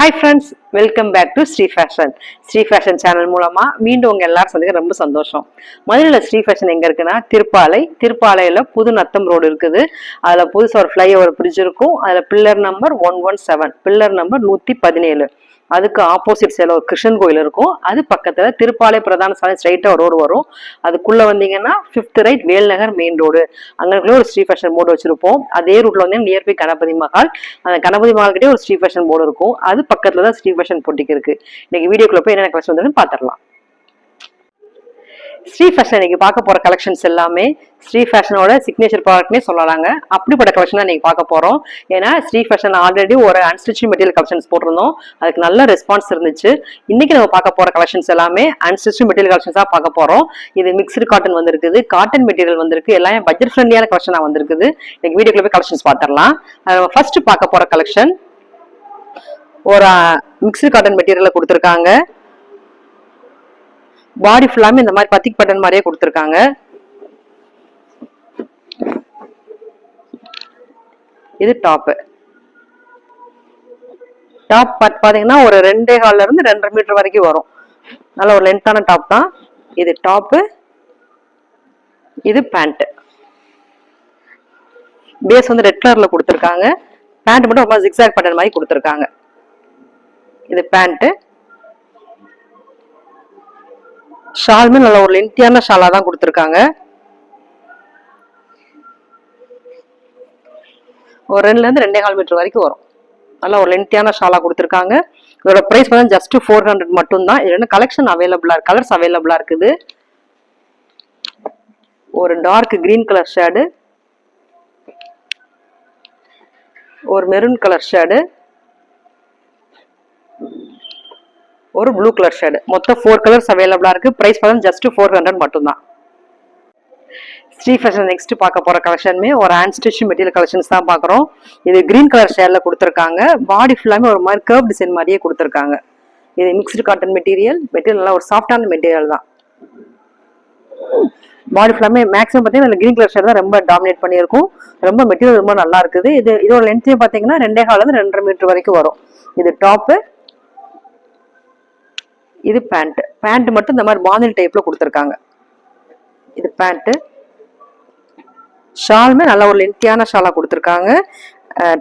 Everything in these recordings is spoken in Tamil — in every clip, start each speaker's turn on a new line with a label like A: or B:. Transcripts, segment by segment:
A: Hi friends welcome back to Sri fashion Sri fashion channel மூலமா மீண்டும் உங்க எல்லாரும் சந்திக்க ரொம்ப சந்தோஷம். மதுரையில் ஸ்ரீ ஃபேஷன் எங்க இருக்குன்னா திருப்பாலை. திருப்பாலையில புது நத்தம் ரோடு இருக்குது. அதுல புதுசாக ஒரு ஃப்ளைஓவர் பிரிட்ஜ் இருக்கும். அதுல pillar number one one seven pillar number நூத்தி பதினேழு. அதுக்கு ஆப்போசிட் சைடில் ஒரு கிருஷ்ணன் கோயில் இருக்கும். அது பக்கத்தில் திருப்பாலை பிரதான சாலை ஸ்ட்ரைட்டாக ரோடு வரும். அதுக்குள்ளே வந்தீங்கன்னா fifth right Velnagar main road அங்கே ஒரு ஸ்ரீ ஃபேஷன் போர்டு வச்சிருப்போம். அதே ரூட்ல வந்து நியர்பை கணபதி மஹால். அந்த கணபதி மஹால் கிட்டே ஒரு ஸ்ரீ ஃபேஷன் போர்டு இருக்கும். அது பக்கத்தில் தான் ஸ்ரீ ஃபேஷன் போட்டிக்கு இருக்குது இன்னைக்கு வீடியோக்குள்ளே போய் என்னென்ன கலெக்ஷன் வந்து பார்த்துடலாம் ஸ்ரீ ஃபேஷன் இன்னைக்கு பார்க்க போற கலெக்ஷன்ஸ் எல்லாமே ஸ்ரீ ஃபேஷனோட சிக்னேச்சர் ப்ராடக்ட்னே சொல்லலாங்க. அப்படிப்பட்ட கலெக்ஷன் தான் இன்னைக்கு பார்க்க போறோம். ஏன்னா ஸ்ரீ ஃபேஷன் ஆல்ரெடி ஒரு அன்ஸ்டிச்சிங் மெட்டீரியல் கலெக்ஷன்ஸ் போட்டிருந்தோம். அதுக்கு நல்ல ரெஸ்பான்ஸ் இருந்துச்சு. இன்னைக்கு நம்ம பார்க்க போற கலெக்ஷன்ஸ் எல்லாமே அன்ஸ்டிச்சிங் மெட்டீரியல் கலெக்ஷன்ஸா பார்க்க போறோம். இது மிக்ஸ்டு காட்டன் வந்திருக்குது காட்டன் மெட்டீரியல் வந்திருக்கு எல்லாமே பட்ஜெட் ஃப்ரெண்ட்லியான கலெக்ஷனா வந்திருக்குது. இன்னைக்கு வீடியோக்குள்ள போய் கலெக்ஷன்ஸ் பார்த்துடலாம். ஃபர்ஸ்ட் பார்க்க போற கலெக்ஷன் ஒரு மிக்சடு காட்டன் மெட்டீரியலில் கொடுத்துருக்காங்க. பாடி ஃபுல்லாமே இந்த மாதிரி பத்திக் பட்டன் மாதிரியே கொடுத்துருக்காங்க. இது டாப்பு டாப் பார்த்தீங்கன்னா ஒரு ரெண்டே கால்ல இருந்து ரெண்டரை மீட்டர் வரைக்கும் வரும். நல்ல ஒரு லென்த்தான டாப் தான். இது டாப்பு இது பேண்ட் பேஸ் வந்து ரெட் கலர்ல கொடுத்துருக்காங்க. பேண்ட் மட்டும் ரொம்ப ஜிக்ஸாக் பட்டன் மாதிரி கொடுத்துருக்காங்க. இது பேண்ட்டு ஷாலுமே நல்ல ஒரு லென்த்தியான ஷாலாக தான் கொடுத்துருக்காங்க. ஒரு ரெண்டுலேருந்து ரெண்டே கால் மீட்டர் வரைக்கும் வரும். நல்லா ஒரு லென்த்தியான ஷாலாக கொடுத்துருக்காங்க. இதோட ப்ரைஸ் வந்து ஜஸ்ட் ஃபோர் ஹண்ட்ரட் மட்டும்தான். இது ரெண்டு கலெக்ஷன் அவைலபிளாக கலர்ஸ் அவைலபிளாக இருக்குது. ஒரு டார்க் கிரீன் கலர் ஷேடு ஒரு மெரூன் கலர் ஷேடு ஒரு ப்ளூ கலர் ஷேடு மொத்தம் ஃபோர் கலர்ஸ் அவைலபிளாக இருக்குது ப்ரைஸ் பார்த்தா ஜஸ்ட் ஃபோர் ஹண்ட்ரட் மட்டும்தான். ஸ்ரீ ஃபேஷன் நெக்ஸ்ட் பார்க்க போகிற கலெக்ஷனுமே ஒரு ஹேண்ட் ஸ்டிச் மெட்டீரியல் கலெக்ஷன்ஸ் தான் பார்க்குறோம். இது கிரீன் கலர் ஷேரில் கொடுத்துருக்காங்க. பாடி ஃபுல்லாமே ஒரு மாதிரி கர்வ் டிசைன் மாதிரியே கொடுத்துருக்காங்க. இது மிக்ஸ்டு காட்டன் மெட்டீரியல் மெட்டீரியல் நல்லா ஒரு சாஃப்டான மெட்டீரியல் தான். பாடி ஃபுல்லாமே மேக்ஸிமம் பார்த்தீங்கன்னா கிரீன் கலர் ஷேட் தான் ரொம்ப டாமினேட் பண்ணியிருக்கும். ரொம்ப மெட்டீரியல் ரொம்ப நல்லா இருக்குது. இது இதோட லென்த்தையும் பார்த்தீங்கன்னா ரெண்டே காலேருந்து ரெண்டரை மீட்டர் வரைக்கும் வரும். இது டாப்பு இது பேண்ட் பேண்ட் மட்டும் இந்த மாதிரி பாந்தில் டைப்ல கொடுத்துருக்காங்க. இது பேண்ட்டு ஷாலுமே நல்ல ஒரு லென்த்தியான ஷாலாக கொடுத்துருக்காங்க.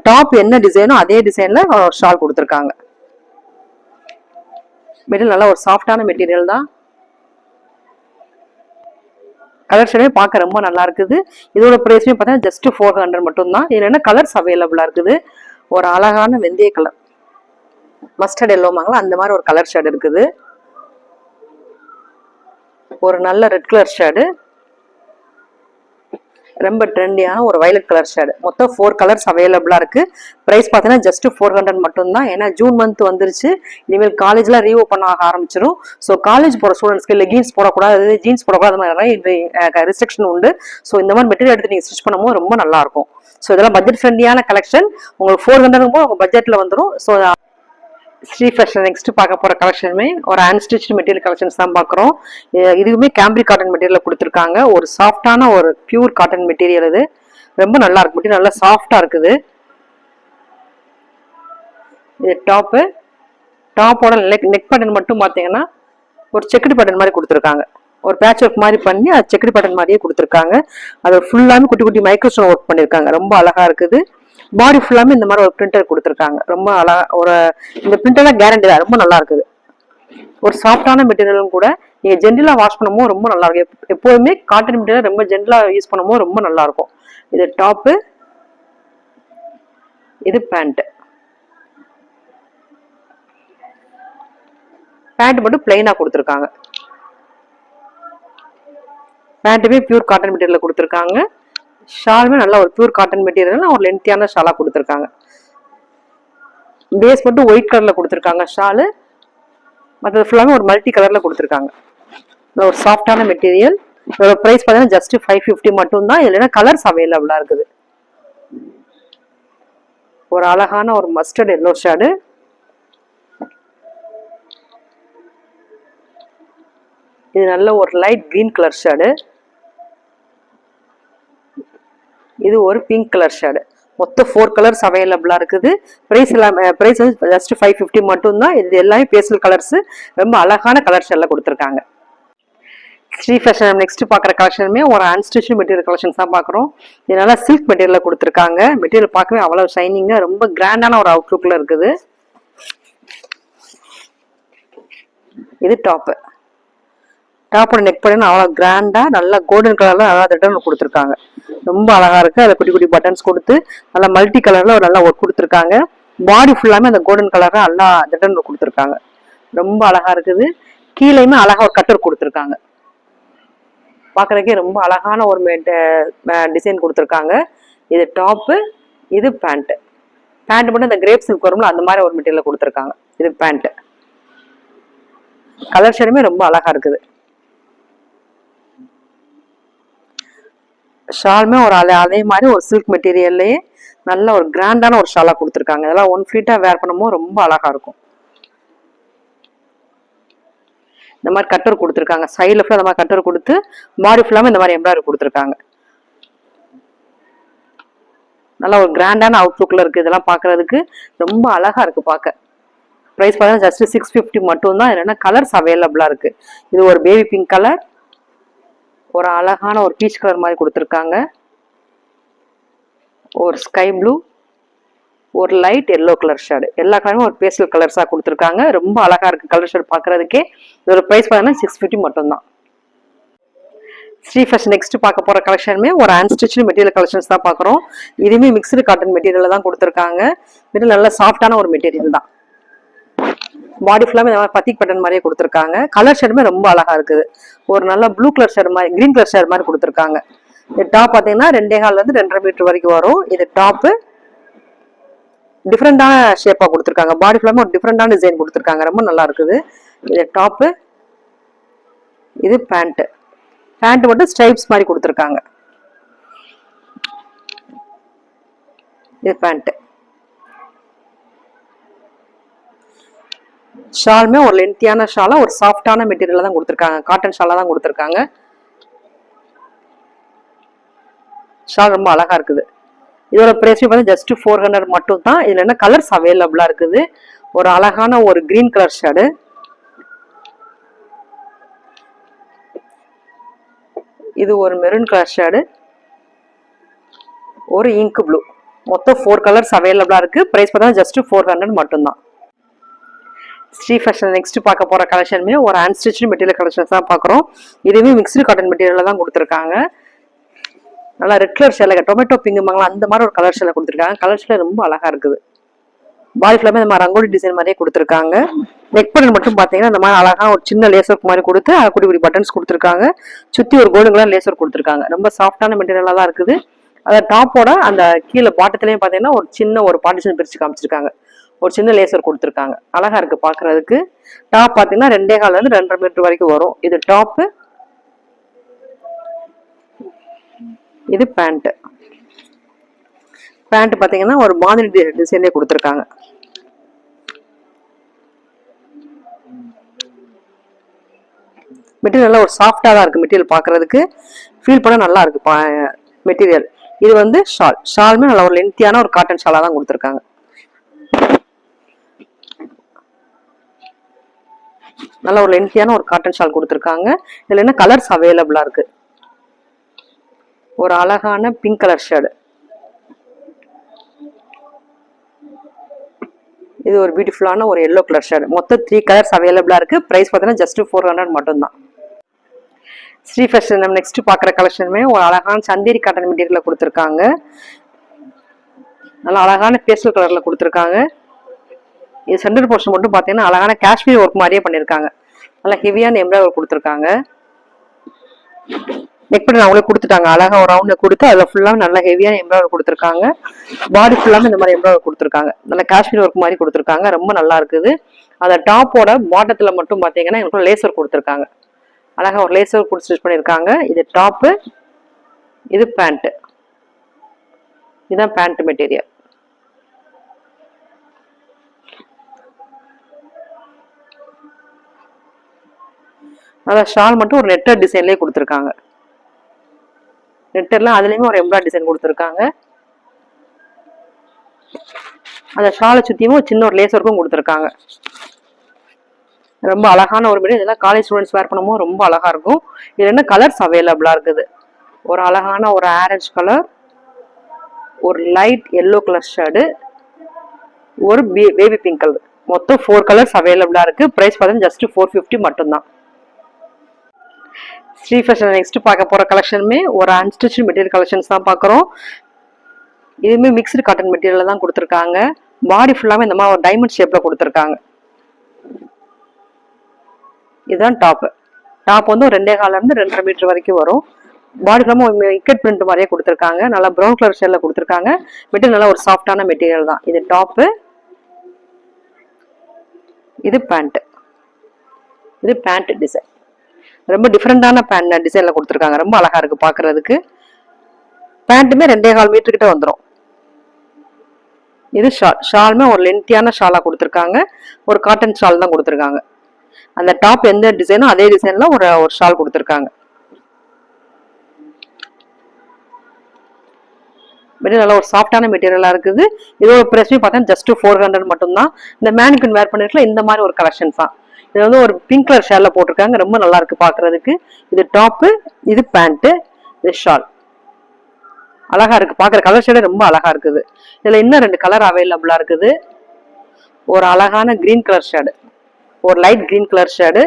A: டாப் என்ன டிசைனோ அதே டிசைன்ல ஷால் கொடுத்துருக்காங்க. மெட்டீரியல் நல்லா ஒரு சாஃப்டான மெட்டீரியல் தான். கலெக்ஷனே பார்க்க ரொம்ப நல்லா இருக்குது. இதோட ப்ரைஸுமே பார்த்தீங்கன்னா ஜஸ்ட் ஃபோர் ஹண்ட்ரட் மட்டும் தான். இதில் என்ன கலர்ஸ் அவைலபிளாக இருக்குது? ஒரு அழகான வெந்தய கலர் மஸ்டர்ட் எல்லோமாங்களா அந்த மாதிரி ஒரு கலர் ஷேட் இருக்குது. ஒரு நல்ல ரெட் கலர் ஷேடு ரொம்ப ட்ரெண்டியான ஒரு வயலட் கலர் ஷேடு மொத்தம் ஃபோர் கலர்ஸ் அவைலபிளாக இருக்குது ப்ரைஸ் பார்த்தீங்கன்னா ஜஸ்ட் ஃபோர் ஹண்ட்ரட் மட்டும்தான். ஏன்னா ஜூன் மந்த் வந்துருச்சு. இனிமேல் காலேஜ்லாம் ரீஓப்பன் ஆக ஆரம்பிச்சிடும் ஸோ காலேஜ் போகிற ஸ்டூடெண்ட்ஸ்க்கு ஜீன்ஸ் போடக்கூடாது ஜீன்ஸ் போடக்கூடாது அது மாதிரி ரெஸ்ட்ரிக்ஷன் உண்டு. ஸோ இந்த மாதிரி மெட்டீரியல் எடுத்து நீங்கள் ஸ்டிச் பண்ணும்போது ரொம்ப நல்லாயிருக்கும் ஸோ இதெல்லாம் பட்ஜெட் ஃப்ரெண்ட்லியான கலெக்ஷன் உங்களுக்கு ஃபோர் ஹண்ட்ரட் போது உங்கள் பட்ஜெட்டில் வந்துடும் ஸோ ஸ்ரீ ஃபேஷன் நெக்ஸ்ட் பார்க்க போற கலெக்ஷனுமே ஒரு அன்ஸ்டிச் மெட்டீரியல் கலெக்ஷன்ஸ் தான் பார்க்குறோம். இதுவுமே கேம்பிரி காட்டன் மெட்டீரியல் கொடுத்துருக்காங்க. ஒரு சாஃப்டான ஒரு பியூர் காட்டன் மெட்டீரியல் இது. ரொம்ப நல்லா இருக்கு. மெட்டீரியல் நல்லா சாஃப்டா இருக்குது. இது டாப்பு டாப்போட நெக் நெக் பட்டன் மட்டும் பார்த்தீங்கன்னா ஒரு செக்குடு பட்டன் மாதிரி கொடுத்துருக்காங்க. ஒரு பேட்ச் ஒர்க் மாதிரி பண்ணி அது செக்குடு பட்டன் மாதிரியே கொடுத்துருக்காங்க. அது ஃபுல்லாமே குட்டி குட்டி மைக்ரோஸ்டோன் ஒர்க் பண்ணியிருக்காங்க. ரொம்ப அழகா இருக்குது. பாடி ஃபுல்லாமே இந்த மாதிரி ஒரு பிரிண்டர் கொடுத்துருக்காங்க. ரொம்ப அழகா ஒரு இந்த பிரிண்டர்லாம் கேரண்டி தான். ரொம்ப நல்லா இருக்குது. ஒரு சாஃப்டான மெட்டீரியலும் கூட நீங்க ஜென்ரலா வாஷ் பண்ணும்போது ரொம்ப நல்லா இருக்கும். எப்- எப்போதுமே காட்டன் மெட்டீரியல் ரொம்ப ஜென்ரலா யூஸ் பண்ணும்போது ரொம்ப நல்லா இருக்கும். இது டாப்பு இது பேண்ட் பேண்ட் மட்டும் பிளைனா கொடுத்துருக்காங்க. பேண்ட்டுமே பியூர் காட்டன் மெட்டீரியல் கொடுத்துருக்காங்க. ஷாலுமே நல்லா ஒரு பியூர் காட்டன் மெட்டீரியல் ஒரு லென்த்தியான ஷாலாக கொடுத்துருக்காங்க. பேஸ் மட்டும் ஒயிட் கலரில் கொடுத்துருக்காங்க ஷாலு. மற்றது ஃபுல்லாமே ஒரு மல்டி கலரில் கொடுத்துருக்காங்க. ஒரு சாஃப்டான மெட்டீரியல் இதோட ப்ரைஸ் பார்த்தீங்கன்னா ஜஸ்ட் ஃபைவ் ஃபிஃப்டி மட்டும் தான் இதுல கலர்ஸ் அவைலபிளாக இருக்குது? ஒரு அழகான ஒரு மஸ்டர்ட் எல்லோ ஷேடு இது நல்ல ஒரு லைட் கிரீன் கலர் ஷேடு இது ஒரு பிங்க் கலர் ஷேடு மொத்தம் ஃபோர் கலர்ஸ் அவைலபிளாக இருக்குது. ப்ரைஸ் எல்லாமே ப்ரைஸ் வந்து ஜஸ்ட் ஃபைவ் ஃபிஃப்டி மட்டும்தான். இது எல்லாமே பேசல் கலர்ஸு ரொம்ப அழகான கலர் ஷேடில் கொடுத்துருக்காங்க. ஸ்ரீ ஃபேஷன் நெக்ஸ்ட் பார்க்குற கலெக்ஷனுமே ஒரு அன்ஸ்டிச் மெட்டீரியல் கலெக்ஷன்ஸ் தான் பார்க்குறோம். இதனால சில்க் மெட்டீரியலில் கொடுத்துருக்காங்க. மெட்டீரியல் பார்க்கவே அவ்வளோ ஷைனிங்காக ரொம்ப கிராண்டான ஒரு அவுட்லுக்கில் இருக்குது. இது டாப்பு டாப்போட நெக் பண்ணி அவ்வளோ கிராண்டாக நல்லா கோல்டன் கலரில் நல்லா ரிட்டர்ன் கொடுத்துருக்காங்க. ரொம்ப அழகாக இருக்குது அதில் குட்டி குட்டி பட்டன்ஸ் கொடுத்து நல்லா மல்டி கலரில் ஒரு நல்லா ஒர்க் கொடுத்துருக்காங்க. பாடி ஃபுல்லாமே அந்த கோல்டன் கலரில் நல்லா ரிட்டர்ன் கொடுத்துருக்காங்க. ரொம்ப அழகாக இருக்குது. கீழேயுமே அழகாக ஒரு கட்டர் கொடுத்துருக்காங்க. பார்க்குறதுக்கே ரொம்ப அழகான ஒரு டிசைன் கொடுத்துருக்காங்க. இது டாப்பு இது பேண்ட்டு பேண்ட் மட்டும் இந்த கிரேப் சில்க் வரும்ல அந்த மாதிரி ஒரு மெட்டீரியல் கொடுத்துருக்காங்க. இது பேண்ட்டு கலர் ஷேடுமே ரொம்ப அழகா இருக்குது. ஷாலுமே ஒரு அலை அதே மாதிரி ஒரு சில்க் மெட்டீரியல்லையே நல்ல ஒரு கிராண்டான ஒரு ஷாலாக கொடுத்துருக்காங்க. இதெல்லாம் ஒன் ஃபீட்டாக வேர் பண்ணும்போது ரொம்ப அழகாக இருக்கும். இந்த மாதிரி கட்டர் கொடுத்துருக்காங்க. சைடில் ஃபுல்லாக இந்த மாதிரி கட்டர் கொடுத்து பாடி ஃபுல்லாமே இந்த மாதிரி எம்ப்ராய்டரி கொடுத்துருக்காங்க. நல்ல ஒரு கிராண்டான அவுட்லுக்கில் இருக்குது இதெல்லாம் பார்க்கறதுக்கு ரொம்ப அழகாக இருக்குது பார்க்க. ப்ரைஸ் பார்த்தீங்கன்னா ஜஸ்ட் சிக்ஸ் ஃபிஃப்டி மட்டும் தான் இல்லைன்னா கலர்ஸ் அவைலபிளாக இருக்குது இது ஒரு பேபி பிங்க் கலர் ஒரு அழகான ஒரு பீச் கலர் மாதிரி கொடுத்துருக்காங்க. ஒரு ஸ்கை ப்ளூ ஒரு லைட் எல்லோ கலர் ஷேடு எல்லா கலருமே ஒரு பேஸ்டல் கலர்ஸாக கொடுத்துருக்காங்க. ரொம்ப அழகாக இருக்குது கலர் ஷேட் பார்க்குறதுக்கே. இதோட ப்ரைஸ் பார்த்தீங்கன்னா சிக்ஸ் ஃபிஃப்டி மட்டும்தான். ஸ்ரீ ஃபர்ஸ்ட் நெக்ஸ்ட் பார்க்க போகிற கலெக்ஷனுமே ஒரு அன்ஸ்டிச் மெட்டீரியல் கலெக்ஷன்ஸ் தான் பார்க்குறோம். இதுவுமே மிக்சடு காட்டன் மெட்டீரியலில் தான் கொடுத்துருக்காங்க. மெட்டீரியல் நல்ல சாஃப்டான ஒரு மெட்டீரியல் தான். பாடி ஃபுல்லாமே இந்த மாதிரி பத்திக் பட்டன் மாதிரியே கொடுத்துருக்காங்க. கலர் ஷேடுமே ரொம்ப அழகா இருக்குது. ஒரு நல்ல ப்ளூ கலர் ஷேடு மாதிரி கிரீன் கலர் ஷேடு மாதிரி கொடுத்துருக்காங்க. இது டாப் பார்த்தீங்கன்னா ரெண்டே கால்ல ரெண்டரை மீட்டர் வரைக்கும் வரும். இது டாப்பு டிஃப்ரெண்டான ஷேப்பாக கொடுத்துருக்காங்க. பாடி ஃபுல்லாமே ஒரு டிஃப்ரெண்டான டிசைன் கொடுத்துருக்காங்க. ரொம்ப நல்லா இருக்குது. இது டாப்பு இது பேண்ட்டு பேண்ட் மட்டும் ஸ்ட்ரைப்ஸ் மாதிரி கொடுத்துருக்காங்க. இது பேண்ட்டு ஷாலுமே ஒரு லென்த்தியான ஷாலாக ஒரு சாஃப்டான மெட்டீரியல் தான் கொடுத்துருக்காங்க. காட்டன் ஷாலாக தான் கொடுத்துருக்காங்க. ஷால் ரொம்ப அழகாக இருக்குது. இதோட ப்ரைஸ் பார்த்தீங்கன்னா ஜஸ்ட் ஃபோர் ஹண்ட்ரட் மட்டும் தான் இதில் என்ன கலர்ஸ் அவைலபிளாக இருக்குது? ஒரு அழகான ஒரு கிரீன் கலர் ஷேடு இது ஒரு மெரூன் கலர் ஷேடு ஒரு இங்க் ப்ளூ மொத்தம் ஃபோர் கலர்ஸ் அவைலபிளாக இருக்குது ப்ரைஸ் பார்த்தா ஜஸ்ட் ஃபோர் ஹண்ட்ரட் மட்டும்தான். ஸ்ரீ ஃபேஷன் நெக்ஸ்ட் பார்க்க போகிற கலெக்ஷனுமே ஒரு அன்ஸ்டிச்சு மெட்டீரியல் கலெக்ஷன்ஸ் தான் பார்க்குறோம். இதுவுமே மிக்ஸ்டு காட்டன் மெட்டீரியலில் தான் கொடுத்துருக்காங்க. நல்லா ரெட் கலர் சேலை டொமேட்டோ பிங்குமாங்களா அந்த மாதிரி ஒரு கலர் சேலை கொடுத்துருக்காங்க. கலர் சேலை ரொம்ப அழகாக இருக்குது. பாடி ஃபுல்லாமே இந்த மாதிரி ரங்கோலி டிசைன் மாதிரியே கொடுத்துருக்காங்க. நெக் பட்டன் மட்டும் பார்த்தீங்கன்னா இந்த மாதிரி அழகாக ஒரு சின்ன லேசர் மாதிரி கொடுத்து அது குடி பட்டன்ஸ் கொடுத்துருக்காங்க. சுற்றி ஒரு கோல்டன் கலர் லேசர் கொடுத்துருக்காங்க. ரொம்ப சாஃப்டான மெட்டீரியலாக தான் இருக்குது. அந்த டாப்போட அந்த கீழே பாட்டத்துலேயும் பார்த்தீங்கன்னா ஒரு சின்ன ஒரு பார்ட்டிஷன் பிரித்து காமிச்சிருக்காங்க. ஒரு சின்ன லேசர் கொடுத்துருக்காங்க. அழகா இருக்கு பாக்குறதுக்கு. டாப் பார்த்தீங்கன்னா ரெண்டே கால இருந்து ரெண்டரை மீட்டர் வரைக்கும் வரும். இது டாப்பு இது பேண்ட்டு பேண்ட் பார்த்தீங்கன்னா ஒரு மாதிரி டிசைன்லேயே கொடுத்துருக்காங்க. மெட்டீரியல் நல்லா ஒரு சாஃப்டாக தான் இருக்குது மெட்டீரியல் பார்க்கறதுக்கு ஃபீல் பண்ண நல்லா இருக்குது பா மெட்டீரியல் இது வந்து ஷால் ஷாலுமே நல்ல ஒரு லென்த்தியான ஒரு காட்டன் ஷாலாக தான் கொடுத்துருக்காங்க. நல்ல ஒரு லென்த்தியான ஒரு காட்டன் ஷால் கொடுத்துருக்காங்க. இதில் என்ன கலர்ஸ் அவைலபிளாக இருக்கு? ஒரு அழகான பிங்க் கலர் ஷேடு இது ஒரு பியூட்டிஃபுல்லான ஒரு எல்லோ கலர் ஷேடு மொத்தம் த்ரீ கலர்ஸ் அவைலபிளாக இருக்குது ப்ரைஸ் பார்த்தீங்கன்னா ஜஸ்ட் ஃபோர் ஹண்ட்ரட் மட்டும்தான். ஸ்ரீ ஃபேஷன் நம்ம நெக்ஸ்ட் பார்க்குற கலெக்ஷனுமே ஒரு அழகான சந்தேரி காட்டன் மெட்டீரியலில் கொடுத்துருக்காங்க. நல்லா அழகான பேஸ்டல் கலரில் கொடுத்துருக்காங்க. சென்டர் போர்ஷன் மட்டும் பார்த்தீங்கன்னா அழகான காஷ்மீர் ஒர்க் மாதிரியே பண்ணியிருக்காங்க நல்லா ஹெவியான எம்ப்ராய்டரி கொடுத்துருக்காங்க. நெக் பண்ணி அவங்களே கொடுத்துட்டாங்க. அழகாக ஒரு ரவுண்டில் கொடுத்து அதில் ஃபுல்லாக நல்லா ஹெவியான எம்ப்ராய்டர் கொடுத்துருக்காங்க. பாடி ஃபுல்லாக இந்த மாதிரி எம்ப்ராய்டர் கொடுத்துருக்காங்க. நல்லா காஷ்மீர் ஒர்க் மாதிரி கொடுத்துருக்காங்க. ரொம்ப நல்லா இருக்குது. அந்த டாப்போட பாட்டத்தில் மட்டும் பார்த்தீங்கன்னா எனக்கு லேசர் கொடுத்துருக்காங்க. அழகாக ஒரு லேசர் கொடுத்து ஸ்டிச் பண்ணியிருக்காங்க இது டாப்பு இது பேண்ட்டு இதுதான் பேண்ட் மெட்டீரியல் அதான் ஷால் மட்டும் ஒரு நெட்டர் டிசைன்லேயே கொடுத்துருக்காங்க. நெட்டர்லாம் அதுலேயுமே ஒரு எம்ப்ராய்ட் டிசைன் கொடுத்துருக்காங்க. அந்த ஷாலை சுற்றியும் ஒரு சின்ன ஒரு லேஸ் ஒர்க்கும் கொடுத்துருக்காங்க. ரொம்ப அழகான ஒரு மெட்டீரியல். இதெல்லாம் காலேஜ் ஸ்டூடெண்ட்ஸ் வேர் பண்ணும்போது ரொம்ப அழகா இருக்கும். இதுல என்ன கலர்ஸ் அவைலபிளா இருக்குது? ஒரு அழகான ஒரு ஆரஞ்சு கலர் ஒரு லைட் எல்லோ கலர் ஷேடு ஒரு பேபி பிங்க் கலர் மொத்தம் ஃபோர் கலர்ஸ் அவைலபிளா இருக்கு. பிரைஸ் பார்த்தீங்கன்னா ஜஸ்ட் ஃபோர் ஃபிஃப்டி மட்டும்தான். ஸ்ரீ ஃபேஷன் நெக்ஸ்ட் பார்க்க போகிற கலெக்ஷனுமே ஒரு அன்ஸ்டிச் மெட்டீரியல் கலெக்ஷன்ஸ் தான் பார்க்குறோம். இதுவுமே மிக்ஸ்டு காட்டன் மெட்டீரியல் தான் கொடுத்துருக்காங்க. பாடி ஃபுல்லாகவே இந்த மாதிரி ஒரு டைமண்ட் ஷேப்பில் கொடுத்துருக்காங்க. இதுதான் டாப்பு டாப் வந்து ஒரு ரெண்டே காலேருந்து ரெண்டரை மீட்டர் வரைக்கும் வரும். பாடி ஃபுல்லாம விக்கெட் பிரிண்ட் மாதிரியே கொடுத்துருக்காங்க. நல்லா ப்ரௌன் கலர் ஷேட்ல கொடுத்துருக்காங்க. மெட்டீரியல் நல்லா ஒரு சாஃப்டான மெட்டீரியல் தான். இது டாப்பு இது பேண்ட்டு இது பேண்ட் டிசைன் ரொம்ப டிஃப்ரெண்டான பேண்ட் டிசைன்ல கொடுத்துருக்காங்க. ரொம்ப அழகா இருக்கு பாக்குறதுக்கு பேண்ட்டுமே ரெண்டே கால் மீட்டர் கிட்ட வந்துடும் இது ஷால் ஷாலுமே ஒரு லென்த்தியான ஷாலாக கொடுத்துருக்காங்க. ஒரு காட்டன் ஷால் தான் கொடுத்துருக்காங்க. அந்த டாப் எந்த டிசைனோ அதே டிசைன்ல ஒரு ஒரு ஷால் கொடுத்துருக்காங்க. மெட்டீரியல் நல்லா ஒரு சாஃப்டான மெட்டீரியலாக இருக்குது. இதோட ப்ரைஸ்மே பார்த்தா ஜஸ்ட் ஃபோர் ஹண்ட்ரட் மட்டும்தான். இந்த மேனிக்கன் வேர் பண்ணிருக்கலாம் இந்த மாதிரி ஒரு கலெக்ஷன்ஸ் தான். இது வந்து ஒரு பிங்க் கலர் ஷேர்ல போட்டிருக்காங்க. ரொம்ப நல்லா இருக்கு பாக்குறதுக்கு. இது டாப்பு இது பேண்ட்டு இது ஷால் அழகா இருக்கு. பாக்குற கலர் ஷேடே ரொம்ப அழகா இருக்குது. இதுல இன்னும் ரெண்டு கலர் அவைலபிளா இருக்குது. ஒரு அழகான கிரீன் கலர் ஷேடு ஒரு லைட் கிரீன் கலர் ஷேடு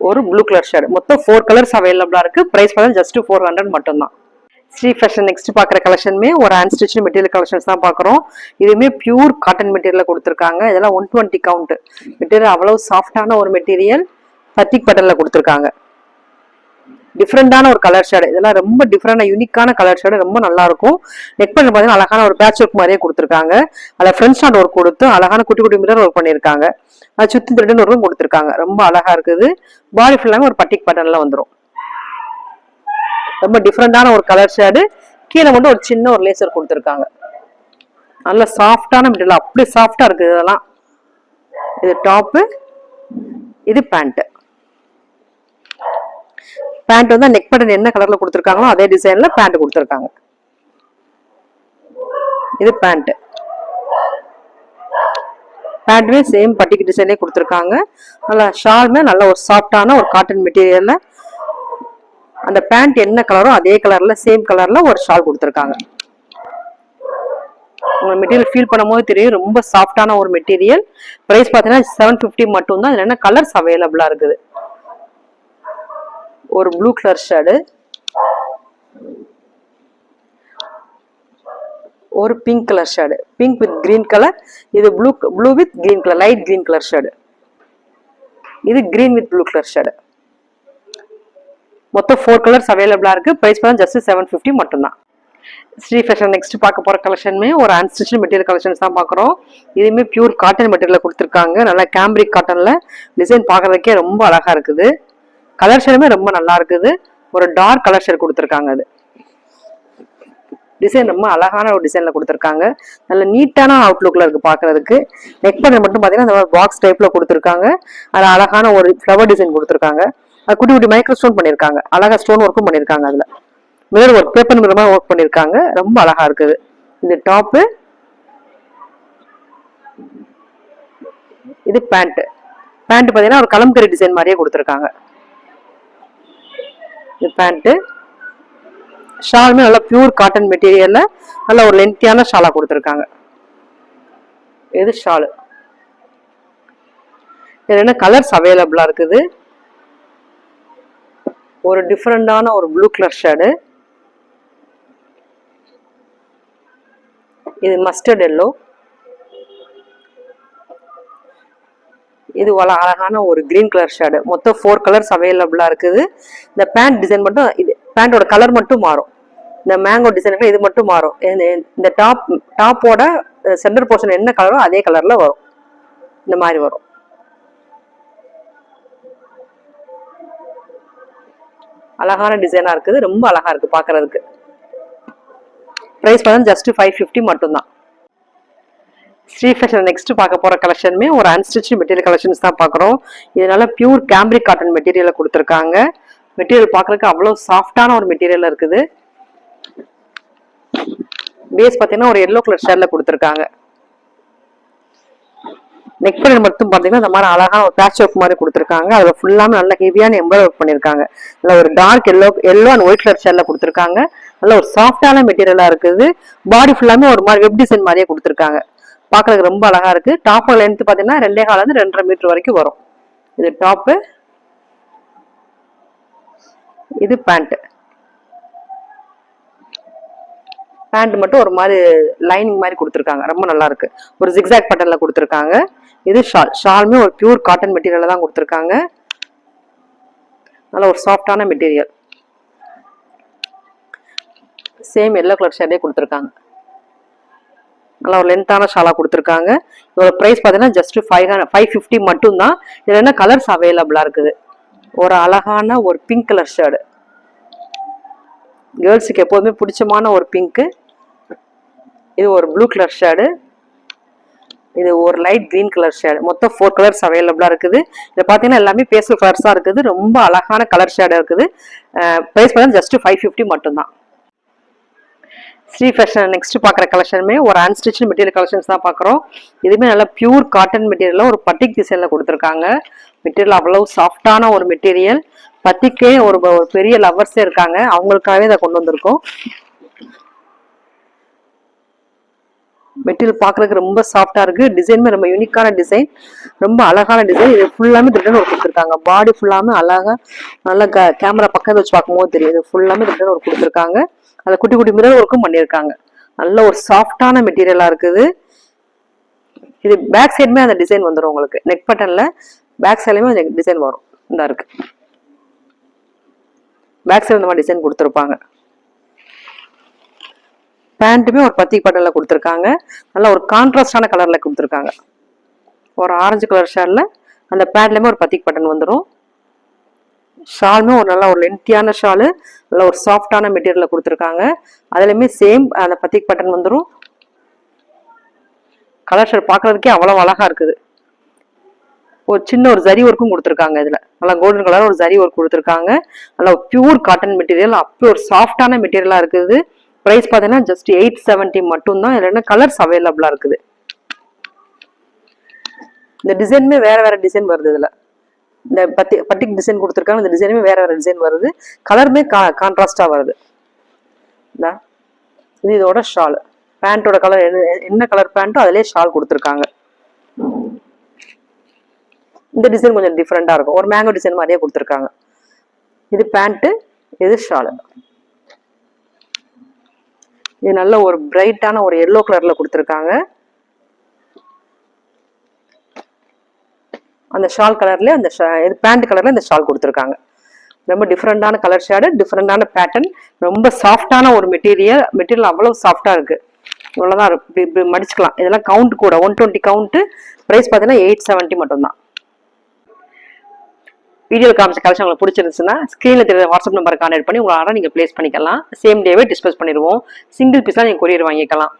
A: ஒரு ப்ளூ கலர் ஷேடு மொத்தம் ஃபோர் கலர்ஸ் அவைலபிளா இருக்கு. பிரைஸ் பார்த்தா ஜஸ்ட் ஃபோர் ஹண்ட்ரட் மட்டும்தான். ஸ்ரீ ஃபேஷன் நெக்ஸ்ட் பார்க்குற கலெக்ஷனுமே ஒரு அன்ஸ்டிச் மெட்டீரியல் கலெக்ஷன்ஸ் தான் பார்க்குறோம். இதுவுமே பியூர் காட்டன் மெட்டீரியல் கொடுத்துருக்காங்க. இதெல்லாம் ஒன் டுவெண்ட்டி கவுண்ட் மெட்டீரியல் அவ்வளோ சாஃப்டான ஒரு மெட்டீரியல் பத்திக் பட்டனில் கொடுத்துருக்காங்க. டிஃப்ரெண்டான ஒரு கலர் ஷேடு இதெல்லாம் ரொம்ப டிஃப்ரெண்டா யூனிக்கான கலர் ஷேடு ரொம்ப நல்லா இருக்கும் நெக் பண்ண பார்த்தீங்கன்னா அழகான ஒரு பேட்ச் ஒர்க் மாதிரியே கொடுத்துருக்காங்க. அதில் ஃப்ரெண்ட்ஸ் ஸ்டாண்ட் ஒர்க் கொடுத்து அழகான குட்டி குட்டி மிரர் ஒர்க் பண்ணியிருக்காங்க. அது சுற்றி த்ரெட்னு ஒர்க்கும் கொடுத்துருக்காங்க. ரொம்ப அழகாக இருக்குது. பாடி ஃபுல்லாமே ஒரு பட்டிக் பட்டனில் வந்துடும் ரொம்ப டிஃப்ரெண்டான ஒரு கலர் ஷேடு கீழே மட்டும் ஒரு சின்ன ஒரு லேசர் கொடுத்துருக்காங்க. நல்ல சாஃப்டான மெட்டீரியல் அப்படி சாஃப்டா இருக்குது இதெல்லாம். இது டாப்பு இது பேண்ட் பேண்ட் வந்து நெக் பட்டன் என்ன கலர்ல கொடுத்துருக்காங்களோ அதே டிசைன்ல பேண்ட் கொடுத்துருக்காங்க. இது பேண்ட் பேண்ட்டுமே சேம் பட்டிக்கு டிசைனே கொடுத்துருக்காங்க. நல்லா ஷால்மே நல்ல ஒரு சாஃப்டான ஒரு காட்டன் மெட்டீரியல்ல அந்த பேண்ட் என்ன கலரோ அதே கலர்ல சேம் கலர்ல ஒரு ஷால் கொடுத்துருக்காங்க. உங்க மெட்டீரியல் ஃபீல் பண்ணும்போது தெரியும் ரொம்ப சாஃப்டான ஒரு மெட்டீரியல் ப்ரைஸ் பார்த்தீங்கன்னா செவன் ஃபிஃப்டி மட்டும் தான் என்ன கலர்ஸ் அவைலபிளாக இருக்குது? ஒரு ப்ளூ கலர் ஷேடு ஒரு pink colour shade pink with green colour இது blue blue with green colour light green colour shade இது green with blue colour shade மொத்தம் ஃபோர் கலர்ஸ் அவைலபிளாக இருக்குது ப்ரைஸ் பார்த்தா ஜஸ்ட் செவன் ஃபிஃப்டி மட்டும்தான். ஸ்ரீ ஃபேஷன் நெக்ஸ்ட் பார்க்க போகிற கலெக்ஷனுமே ஒரு அன்ஸ்டிச் மெட்டீரியல் கலெக்ஷன்ஸ் தான் பார்க்குறோம். இதுவுமே பியூர் காட்டன் மெட்டீரியல் கொடுத்துருக்காங்க. நல்லா கேம்பிரிக் காட்டனில் டிசைன் பார்க்கறதுக்கே ரொம்ப அழகாக இருக்குது. கலர் ஷேடுமே ரொம்ப நல்லா இருக்குது. ஒரு டார்க் கலர் ஷேட் கொடுத்துருக்காங்க அது. டிசைன் ரொம்ப அழகான ஒரு டிசைனில் கொடுத்துருக்காங்க. நல்ல நீட்டான அவுட்லுக்கில் இருக்குது பார்க்குறதுக்கு. நெக் பண்ண மட்டும் பார்த்தீங்கன்னா இந்த மாதிரி பாக்ஸ் டைப்பில் கொடுத்துருக்காங்க. அதில் அழகான ஒரு ஃப்ளவர் டிசைன் கொடுத்துருக்காங்க. குட்டி குட்டி மைக்ரோ ஸ்டோன் பண்ணியிருக்காங்க அழகா ஸ்டோன் ஒர்க்கும் பண்ணியிருக்காங்க அதுல. மிரர் ஒர்க் பேப்பர் மிரர் மாதிரி ஒர்க் பண்ணியிருக்காங்க ரொம்ப அழகா இருக்குது. இது டாப்பு இது பேண்ட் பேண்ட் பார்த்தீங்கன்னா ஒரு கலம்கரி டிசைன் மாதிரியே கொடுத்துருக்காங்க. இது பேண்ட்டு ஷாலுமே நல்லா பியூர் காட்டன் மெட்டீரியல்ல நல்ல ஒரு லென்த்தியான ஷாலாக கொடுத்துருக்காங்க. இது ஷாலு இதுல என்ன கலர்ஸ் அவைலபிளாக இருக்குது? ஒரு டிஃப்ரெண்டான ஒரு ப்ளூ கலர் ஷேடு இது மஸ்டர்ட் எல்லோ இது வள அழகான ஒரு கிரீன் கலர் ஷேடு மொத்தம் ஃபோர் கலர்ஸ் அவைலபிளாக இருக்குது. இந்த பேண்ட் டிசைன் மட்டும் இது பேண்டோட கலர் மட்டும் மாறும். இந்த மேங்கோ டிசைனுக்கு இது மட்டும் மாறும். இந்த- டாப் டாப்போட சென்டர் போர்ஷன் என்ன கலரோ அதே கலரில் வரும். இந்த மாதிரி வரும். அழகான டிசைனா இருக்குது. ரொம்ப அழகா இருக்கு பார்க்கிறதுக்கு பிரைஸ் பார்த்தா ஜஸ்ட் ஃபைவ் ஃபிஃப்டி மட்டும்தான். ஸ்ரீ ஃபேஷன் நெக்ஸ்ட் பார்க்க போற கலெக்ஷனுமே ஒரு அன்ஸ்டிச் மெட்டீரியல் கலெக்ஷன்ஸ் தான் பார்க்குறோம் இதனால பியூர் கேம்பிரிக் காட்டன் மெட்டீரியலை கொடுத்துருக்காங்க. மெட்டீரியல் பார்க்கறதுக்கு அவ்வளோ சாஃப்டான ஒரு மெட்டீரியல் இருக்குது. பேஸ் பார்த்தீங்கன்னா ஒரு எல்லோ கலர் ஷேட்ல கொடுத்துருக்காங்க. நெக் பண்ணி மட்டும் பார்த்தீங்கன்னா இந்த மாதிரி அழகான ஒரு பேட்ச் ஒர்க் மாதிரி கொடுத்துருக்காங்க. அதில் ஃபுல்லாமே நல்ல ஹெவியான எம்ப்ராய்டரி ஒர்க் பண்ணியிருக்காங்க. இல்லை ஒரு dark yellow yellow and white colour ஷேடில் கொடுத்துருக்காங்க. நல்ல ஒரு சாஃப்டான மெட்டீரியலாக இருக்குது. பாடி ஃபுல்லாமே ஒரு மாதிரி வெப் டிசைன் மாதிரியே கொடுத்துருக்காங்க. பார்க்கறதுக்கு ரொம்ப அழகாக இருக்குது டாப் லென்த் பார்த்தீங்கன்னா ரெண்டே காலேருந்து ரெண்டரை மீட்டர் வரைக்கும் வரும். இது டாப்பு இது பேண்ட்டு பேண்ட் மட்டும் ஒரு மாதிரி லைனிங் மாதிரி கொடுத்துருக்காங்க. ரொம்ப நல்லா இருக்கு. ஒரு ஜிக்ஸாக் பட்டன்ல கொடுத்துருக்காங்க. இது ஷால் ஷாலுமே ஒரு பியூர் காட்டன் மெட்டீரியல்ல தான் கொடுத்துருக்காங்க. நல்ல ஒரு சாஃப்டான மெட்டீரியல் சேம் எல்லோ கலர் ஷேடே கொடுத்துருக்காங்க. நல்ல ஒரு லென்த்தான ஷாலாக கொடுத்துருக்காங்க. இதோட ப்ரைஸ் பார்த்தீங்கன்னா just five hundred five fifty மட்டும்தான். இதில் என்ன கலர்ஸ் அவைலபிளாக இருக்குது? ஒரு அழகான ஒரு பிங்க் கலர் ஷேடு கேர்ள்ஸுக்கு எப்போதுமே பிடிச்சமான ஒரு பிங்க்கு இது ஒரு ப்ளூ கலர் ஷேடு இது ஒரு லைட் கிரீன் கலர் ஷேடு மொத்தம் ஃபோர் கலர்ஸ் அவைலபிளாக இருக்குது. இதை பார்த்தீங்கன்னா எல்லாமே பேஸ்டல் கலர்ஸாக இருக்குது. ரொம்ப அழகான கலர் ஷேடாக இருக்குது. ப்ரைஸ் பார்த்தீங்கன்னா ஜஸ்ட் ஃபைவ் ஃபிஃப்டி மட்டும்தான். ஸ்ரீ ஃபேஷன் நெக்ஸ்ட் பார்க்குற கலெக்ஷனுமே ஒரு அன்ஸ்டிச் மெட்டீரியல் கலெக்ஷன்ஸ் தான் பார்க்குறோம் இதுவுமே நல்லா பியூர் காட்டன் மெட்டீரியலில் ஒரு பட்டிக் டிசைனில் கொடுத்துருக்காங்க. மெட்டீரியல் அவ்வளோ சாஃப்டான ஒரு மெட்டீரியல் பத்திக்கே ஒரு ஒரு பெரிய லவ்வர்ஸே இருக்காங்க. அவங்களுக்காகவே இதை கொண்டு வந்திருக்கோம். மெட்டீரியல் பார்க்கறதுக்கு ரொம்ப சாஃப்டாக இருக்குது டிசைனுமே ரொம்ப யூனிக்கான டிசைன் ரொம்ப அழகான டிசைன் இது ஃபுல்லாமே ரிட்டன் ஒர்க் கொடுத்துருக்காங்க. பாடி ஃபுல்லாமே அழகாக நல்லா கேமரா பக்கத்துல வச்சு பார்க்கும்போது தெரியும். இது ஃபுல்லாமே ரிட்டன் ஒர்க் கொடுத்துருக்காங்க. அதில் குட்டி குட்டி மிரர் ஒர்க்கும் பண்ணியிருக்காங்க. நல்ல ஒரு சாஃப்டான மெட்டீரியலாக இருக்குது. இது பேக் சைடுமே அந்த டிசைன் வந்துடும் உங்களுக்கு. நெக் பட்டன்ல பேக் சைடுலையுமே அந்த டிசைன் வரும். இதாக இருக்குது பேக் சைடு இந்த மாதிரி டிசைன் கொடுத்துருப்பாங்க. பேண்ட்டுமே ஒரு பத்தி பட்டனில் கொடுத்துருக்காங்க. நல்லா ஒரு கான்ட்ராஸ்டான கலரில் கொடுத்துருக்காங்க. ஒரு ஆரஞ்சு கலர் ஷாலில் அந்த பேண்ட்லேயுமே ஒரு பத்திக் பட்டன் வந்துடும் ஷாலுமே ஒரு நல்ல ஒரு லென்த்தியான ஷாலு நல்ல ஒரு சாஃப்டான மெட்டீரியலில் கொடுத்துருக்காங்க. அதுலேயுமே சேம் அந்த பத்திக் பட்டன் வந்துடும் கலர் ஷர்ட் பார்க்கறதுக்கே அவ்வளோ அழகாக இருக்குது. ஒரு சின்ன ஒரு ஜரி ஒர்க்கும் கொடுத்துருக்காங்க இதில். நல்லா கோல்டன் கலர் ஒரு ஜரி ஒர்க் கொடுத்துருக்காங்க. நல்லா பியூர் காட்டன் மெட்டீரியல் அப்படி ஒரு சாஃப்டான மெட்டீரியலாக இருக்குது. ப்ரைஸ் பார்த்தீங்கன்னா ஜஸ்ட் எயிட் செவன்ட்டி மட்டும் தான் இல்லைன்னா கலர்ஸ் அவைலபிளாக இருக்குது? இந்த டிசைனுமே வேற வேற டிசைன் வருது இதில். இந்த பத்தி பட்டிக் டிசைன் கொடுத்துருக்காங்க. இந்த டிசைனுமே வேற வேற டிசைன் வருது. கலருமே கா கான்ட்ராஸ்டா வருது. இது இதோட ஷால் பேண்ட்டோட கலர் என்ன கலர் பேண்ட்டோ அதிலே ஷால் கொடுத்துருக்காங்க. இந்த டிசைன் கொஞ்சம் டிஃப்ரெண்ட்டாக இருக்கும். ஒரு மேங்கோ டிசைன் மாதிரியே கொடுத்துருக்காங்க. இது பேண்ட்டு இது ஷாலு இது நல்ல ஒரு பிரைட்டான ஒரு எல்லோ கலர்ல கொடுத்துருக்காங்க. அந்த ஷால் கலர்ல அந்த இது பேண்ட் கலர்ல இந்த ஷால் கொடுத்துருக்காங்க. ரொம்ப டிஃப்ரெண்டான கலர் ஷேடு டிஃப்ரெண்டான பேட்டர்ன் ரொம்ப சாஃப்டான ஒரு மெட்டீரியல் மெட்டீரியல் அவ்வளவு சாஃப்டா இருக்கு. இவ்வளவுதான் இருக்கு. இப்படி இப்படி மடிச்சுக்கலாம். இதெல்லாம் கவுண்ட் கூட ஒன் டுவெண்ட்டி கவுண்ட் ப்ரைஸ் பார்த்தீங்கன்னா எயிட் செவன்ட்டி மட்டும்தான். வீடியோ காமிச்ச கலெக்ஷன் உங்களுக்கு பிடிச்சிருந்துச்சுன்னா ஸ்க்ரீனில் தெரிய வாட்ஸ்அப் நம்பர் கான்டெக்ட் பண்ணி உங்களால் ஆர்டர் நீங்கள் ப்ளேஸ் பண்ணிக்கலாம். சேம் டேவே டிஸ்போஸ் பண்ணிடுவோம். சிங்கிள் பீஸ்லாம் நீங்கள் கொரியர் வாங்கிக்கலாம்.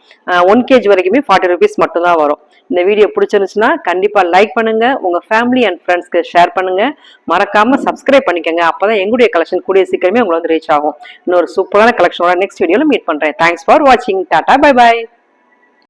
A: ஒன் கேஜி வரைக்குமே ஃபார்ட்டி ருபீஸ் மட்டும்தான் வரும். இந்த வீடியோ பிடிச்சிருந்துச்சுன்னா கண்டிப்பாக லைக் பண்ணுங்க. உங்கள் ஃபேமிலி அண்ட் ஃப்ரெண்ட்ஸ்க்கு ஷேர் பண்ணுங்கள் மறக்காமல் சப்ஸ்கிரைப் பண்ணிக்கோங்க. அப்பதான் எங்களுடைய கலெக்ஷன் கூடிய சீக்கிரமே உங்களை வந்து ரீச் ஆகும். இன்னொரு சூப்பரான கலெக்ஷனோட நெக்ஸ்ட் வீடியோவில் மீட் பண்ணுறேன் தேங்க்ஸ் ஃபார் வாட்சிங் டாட்டா பை பை